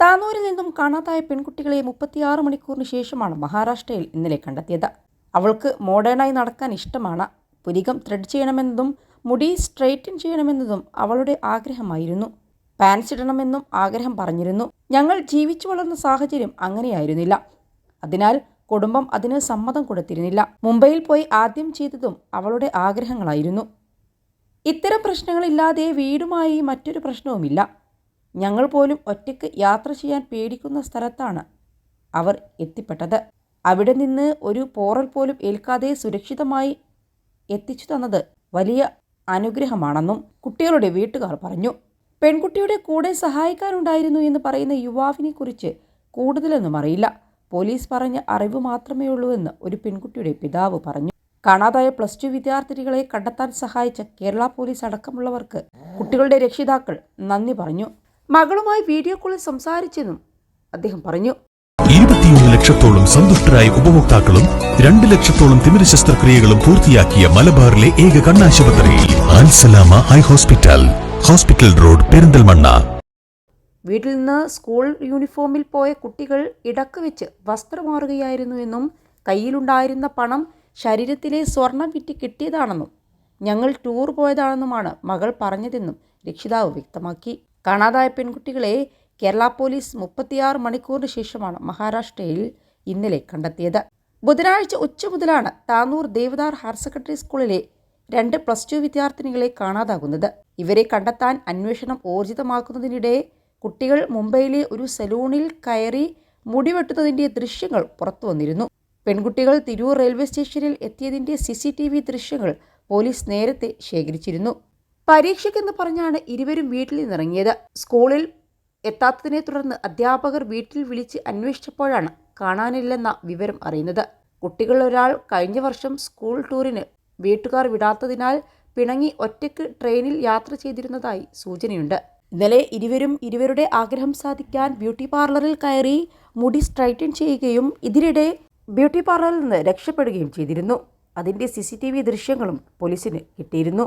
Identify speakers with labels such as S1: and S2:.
S1: താനൂരിൽ നിന്നും കാണാതായ പെൺകുട്ടികളെ മുപ്പത്തിയാറ് മണിക്കൂറിന് ശേഷമാണ് മഹാരാഷ്ട്രയിൽ ഇന്നലെ കണ്ടെത്തിയത്. അവൾക്ക് മോഡേണായി നടക്കാൻ ഇഷ്ടമാണ്. പുരികം ത്രെഡ് ചെയ്യണമെന്നതും മുടി സ്ട്രെയിറ്റൻ ചെയ്യണമെന്നതും അവളുടെ ആഗ്രഹമായിരുന്നു. പാൻസ് ഇടണമെന്നും ആഗ്രഹം പറഞ്ഞിരുന്നു. ഞങ്ങൾ ജീവിച്ചു വളർന്ന സാഹചര്യം അങ്ങനെയായിരുന്നില്ല. അതിനാൽ കുടുംബം അതിന് സമ്മതം കൊടുത്തിരുന്നില്ല. മുംബൈയിൽ പോയി ആദ്യം ചെയ്തതും അവളുടെ ആഗ്രഹങ്ങളായിരുന്നു. ഇത്തരം പ്രശ്നങ്ങളില്ലാതെ വീടുമായി മറ്റൊരു പ്രശ്നവുമില്ല. ഞങ്ങൾ പോലും ഒറ്റയ്ക്ക് യാത്ര ചെയ്യാൻ പേടിക്കുന്ന സ്ഥലത്താണ് അവർ എത്തിപ്പെട്ടത്. അവിടെ നിന്ന് ഒരു പോറൽ പോലും ഏൽക്കാതെ സുരക്ഷിതമായി എത്തിച്ചു തന്നത് വലിയ അനുഗ്രഹമാണെന്നും കുട്ടികളുടെ വീട്ടുകാർ പറഞ്ഞു. പെൺകുട്ടിയുടെ കൂടെ സഹായിക്കാനുണ്ടായിരുന്നു എന്ന് പറയുന്ന യുവാവിനെ കുറിച്ച് കൂടുതലൊന്നും അറിയില്ല. പോലീസ് പറഞ്ഞ അറിവ് മാത്രമേ ഉള്ളൂ എന്ന് ഒരു പെൺകുട്ടിയുടെ പിതാവ് പറഞ്ഞു. കാണാതായ പ്ലസ് ടു വിദ്യാർത്ഥിനികളെ കണ്ടെത്താൻ സഹായിച്ച കേരള പോലീസ് അടക്കമുള്ളവർക്ക് കുട്ടികളുടെ രക്ഷിതാക്കൾ നന്ദി പറഞ്ഞു. മകളുമായി വീഡിയോ കോളിൽ സംസാരിച്ചെന്നും അദ്ദേഹം പറഞ്ഞു.
S2: ഇരുപത്തിയൊന്ന് ലക്ഷത്തോളം സന്തുഷ്ടരായ ഉപഭോക്താക്കളും രണ്ട് ലക്ഷത്തോളം തിമിര ശസ്ത്രക്രിയകളും പൂർത്തിയാക്കിയ മലബാറിലെ ഏക കണ്ണാശുപത്രി Al Salama eye hospital hospital road Perinthalmanna.
S1: വീട്ടിൽ നിന്ന് സ്കൂൾ യൂണിഫോമിൽ പോയ കുട്ടികൾ ഇടയ്ക്ക് വെച്ച് വസ്ത്രം മാറുകയായിരുന്നു എന്നും കയ്യിലുണ്ടായിരുന്ന പണം ശരീരത്തിലെ സ്വർണം വിറ്റ് കിട്ടിയതാണെന്നും ഞങ്ങൾ ടൂർ പോയതാണെന്നുമാണ് മകൾ പറഞ്ഞതെന്നും രക്ഷിതാവ് വ്യക്തമാക്കി. കാണാതായ പെൺകുട്ടികളെ കേരള പോലീസ് മുപ്പത്തിയാറ് മണിക്കൂറിന് ശേഷമാണ് മഹാരാഷ്ട്രയിൽ ഇന്നലെ കണ്ടെത്തിയത്. ബുധനാഴ്ച ഉച്ച മുതലാണ് താനൂർ ദേവദാർ ഹയർ സെക്കൻഡറി സ്കൂളിലെ രണ്ട് പ്ലസ് ടു വിദ്യാർത്ഥിനികളെ കാണാതാകുന്നത്. ഇവരെ കണ്ടെത്താൻ അന്വേഷണം ഊർജിതമാക്കുന്നതിനിടെ കുട്ടികൾ മുംബൈയിലെ ഒരു സലൂണിൽ കയറി മുടിവെട്ടുന്നതിന്റെ ദൃശ്യങ്ങൾ പുറത്തു വന്നിരുന്നു. പെൺകുട്ടികൾ തിരൂർ റെയിൽവേ സ്റ്റേഷനിൽ എത്തിയതിന്റെ സി സി ടി വി ദൃശ്യങ്ങൾ പോലീസ് നേരത്തെ ശേഖരിച്ചിരുന്നു. പരീക്ഷയ്ക്കെന്ന് പറഞ്ഞാണ് ഇരുവരും വീട്ടിൽ നിന്നിറങ്ങിയത്. സ്കൂളിൽ എത്താത്തതിനെ തുടർന്ന് അധ്യാപകർ വീട്ടിൽ വിളിച്ച് അന്വേഷിച്ചപ്പോഴാണ് കാണാനില്ലെന്ന വിവരം അറിയുന്നത്. കുട്ടികളൊരാൾ കഴിഞ്ഞ വർഷം സ്കൂൾ ടൂറിന് വീട്ടുകാർ വിടാത്തതിനാൽ പിണങ്ങി ഒറ്റയ്ക്ക് ട്രെയിനിൽ യാത്ര ചെയ്തിരുന്നതായി സൂചനയുണ്ട്. ഇന്നലെ ഇരുവരും ഇരുവരുടെ ആഗ്രഹം സാധിക്കാൻ ബ്യൂട്ടി പാർലറിൽ കയറി മുടി സ്ട്രൈറ്റൻ ചെയ്യുകയും ഇതിനിടെ ബ്യൂട്ടി പാർലറിൽ നിന്ന് രക്ഷപ്പെടുകയും ചെയ്തിരുന്നു. അതിന്റെ സി സി ടി വി ദൃശ്യങ്ങളും പോലീസിന് കിട്ടിയിരുന്നു.